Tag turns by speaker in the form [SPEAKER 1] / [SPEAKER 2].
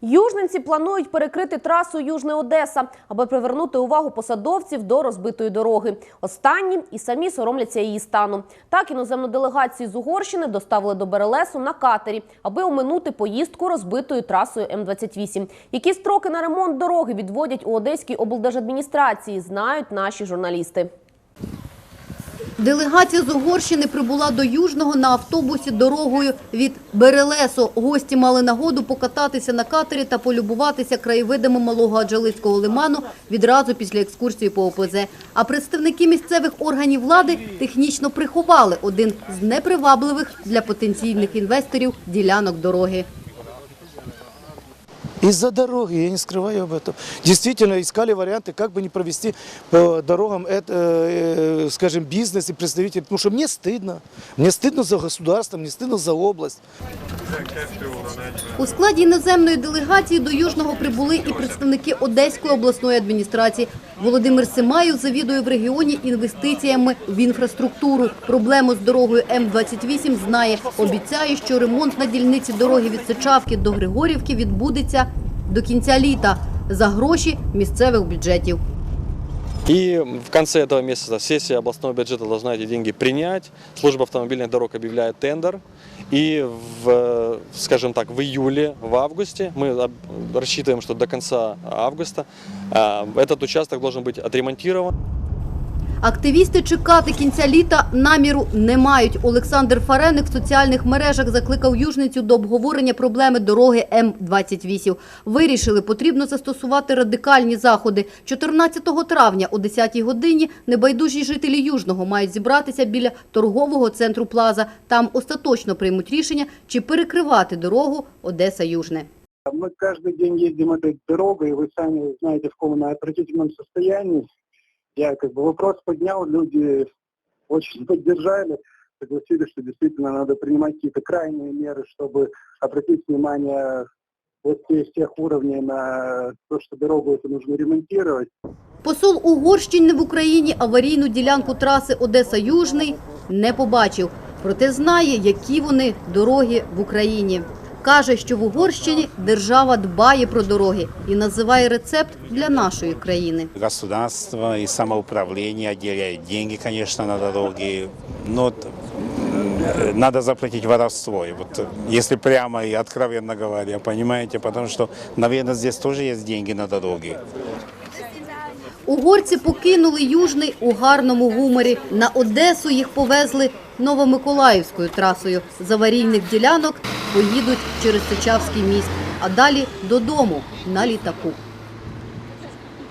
[SPEAKER 1] Южненці планують перекрити трасу Южне Одеса, аби привернути увагу посадовців до розбитої дороги. Останні і самі соромляться її стану. Так іноземну делегацію з Угорщини доставили до Берелесу на катері, аби оминути поїздку розбитою трасою М-28. Які строки на ремонт дороги відводять у Одеській облдержадміністрації, знають наші журналісти.
[SPEAKER 2] Делегація з Угорщини прибула до Южного на автобусі дорогою від Берелесу. Гості мали нагоду покататися на катері та полюбуватися краєвидами малого Аджалицького лиману відразу після екскурсії по ОПЗ. А представники місцевих органів влади технічно приховали один з непривабливих для потенційних інвесторів ділянок дороги.
[SPEAKER 3] Из-за дороги, я не скрываю об этом. Действительно, искали варианты, как бы не провести по дорогам, это, э, скажем, бизнес и представители. Потому что мне стыдно. Мне стыдно за государство, мне стыдно за область.
[SPEAKER 2] У складі іноземної делегації до Южного прибули і представники Одеської обласної адміністрації. Володимир Симаєв завідує в регіоні інвестиціями в інфраструктуру. Проблему з дорогою М-28 знає. Обіцяє, що ремонт на дільниці дороги від Сичавки до Григорівки відбудеться до кінця літа за гроші місцевих бюджетів.
[SPEAKER 4] И в конце этого месяца сессия областного бюджета должна эти деньги принять. Служба автомобильных дорог объявляет тендер. И, в, скажем так, в июле, в августе, мы об- рассчитываем, что до конца августа а, этот участок должен быть отремонтирован.
[SPEAKER 2] Активісти чекати кінця літа наміру не мають. Олександр Фареник в соціальних мережах закликав южницю до обговорення проблеми дороги М-28. Вирішили, потрібно застосувати радикальні заходи. 14 травня о 10 годині небайдужі жителі Южного мають зібратися біля торгового центру Плаза. Там остаточно приймуть рішення, чи перекривати дорогу Одеса-Южне.
[SPEAKER 5] Мы каждый день ездим этой дорогой, вы сами знаете, в каком она отвратительном состоянии. Я как бы вопрос поднял, люди очень поддержали, согласились, что действительно надо принимать какие-то крайние меры, чтобы обратить внимание вот с тех уровней на то, что дорогу эту нужно ремонтировать.
[SPEAKER 2] Посол Угорщини в Україні аварійну ділянку траси Одеса-Южний не побачив. Проте знає, які вони дороги в Україні. Каже, що в Угорщині держава дбає про дороги і називає рецепт для нашої країни.
[SPEAKER 6] Государство и самоуправление отделяют деньги, конечно, на дороги, но т- м, надо запретить воровство. И Вот, если прямо и откровенно говоря, понимаете, потому что, наверное, здесь тоже есть деньги на дороги.
[SPEAKER 2] Угорці покинули Южний у гарному гуморі. На Одесу їх повезли Новомиколаївською трасою. З аварійних ділянок поїдуть через Сичавський міст, а далі додому на літаку.